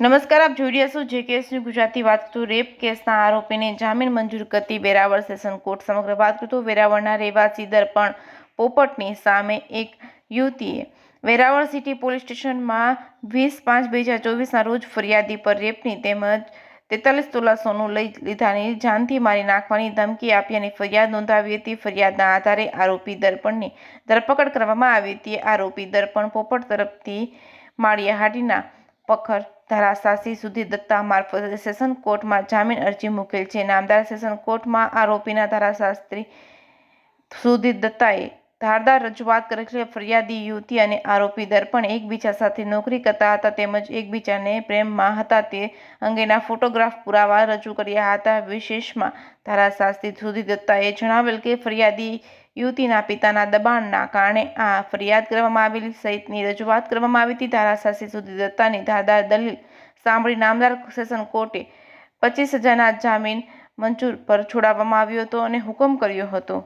નમસ્કાર, આપ જોઈ રહ્યા છો જે કેસની ગુજરાતી વાત કરતું રેપ કેસના આરોપીને જામીન મંજૂર કરતી વેરાવળ સેશન કોર્ટ સમગ્ર વાત કરતું વેરાવળના રહેવાસી દર્પણ પોપટની સામે એક યુવતીએ વેરાવળ સિટી પોલીસ સ્ટેશનમાં વીસ પાંચ બે હજાર ચોવીસના રોજ ફરિયાદી પર રેપની તેમજ તેતાલીસ તોલા સોનું લઈ લીધાની જાનથી મારી નાખવાની ધમકી આપી અને ફરિયાદ નોંધાવી હતી. ફરિયાદના આધારે આરોપી દર્પણની ધરપકડ કરવામાં આવી હતી. આરોપી દર્પણ પોપટ તરફથી માળિયાહાટીના પખર ધારાશાસ્ત્રી સુધી દત્તા મારફતે સેશન કોર્ટમાં જામીન અરજી મૂકેલ છે. નામદાર સેશન કોર્ટમાં આરોપીના ધારાશાસ્ત્રી સુધી દત્તાએ ધારદાર રજૂઆત કરેલ છે. ફરિયાદી યુવતી અને આરોપી દર્પણ એકબીજા સાથે નોકરી કરતા હતા તેમજ એકબીજાને પ્રેમમાં હતા. તે અંગેના ફોટોગ્રાફ પુરાવા રજૂ કર્યા હતા. વિશેષમાં ધારાશાસ્ત્રી સુધી દત્તાએ જણાવેલ કે ફરિયાદી યુવતીના પિતાના દબાણના કારણે આ ફરિયાદ કરવામાં આવેલી સહિતની રજૂઆત કરવામાં આવી હતી. ધારાશાસી સુધી દત્તાની ધારદાર દલીલ સાંભળી નામદાર સેશન કોર્ટે પચીસ હજારના જામીન મંજૂર પર છોડાવવામાં આવ્યો હતો અને હુકમ કર્યો હતો.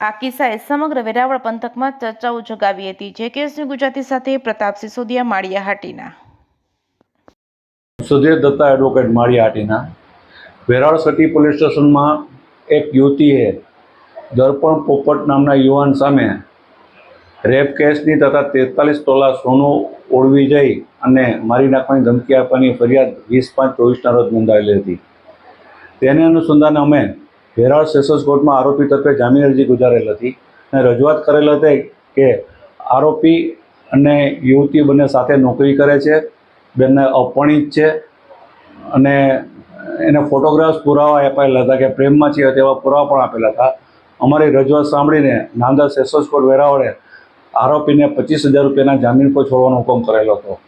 આ કિસ્સાએ સમગ્ર વેરાવળ પંથકમાં ચર્ચાઓ જગાવી હતી. જે કેસની ગુજરાતી સાથે Pratap Sisodiya Maliyahatina Sudhir Datta advocate Maliyahatina Veraval city police સ્ટેશનમાં એક યુવતીએ દર્પણ પોપટ નામના યુવાન સામે રેપ કેસની તથા તેતાલીસ તોલા સોનું ઓળવી જઈ અને મારી નાખવાની ધમકી આપવાની ફરિયાદ વીસ પાંચ ચોવીસના રોજ નોંધાયેલી હતી. તેને અનુસંધાને અમે વેરાળ સેશન્સ કોર્ટમાં આરોપી તરફે જામીન અરજી ગુજારેલ હતી અને રજૂઆત કરેલ હતી કે આરોપી અને યુવતી બંને સાથે નોકરી કરે છે, બંને અપણિત છે અને એને ફોટોગ્રાફ્સ પુરાવા અપાયેલા હતા કે પ્રેમમાં છે તેવા પુરાવા પણ આપેલા હતા. અમારી રજૂઆત સાંભળીને નાંદા સેશન્સ કોર્ટ વેરાવળે આરોપીને પચીસ હજાર રૂપિયાના જામીન પર છોડવાનો હુકમ કરેલો હતો.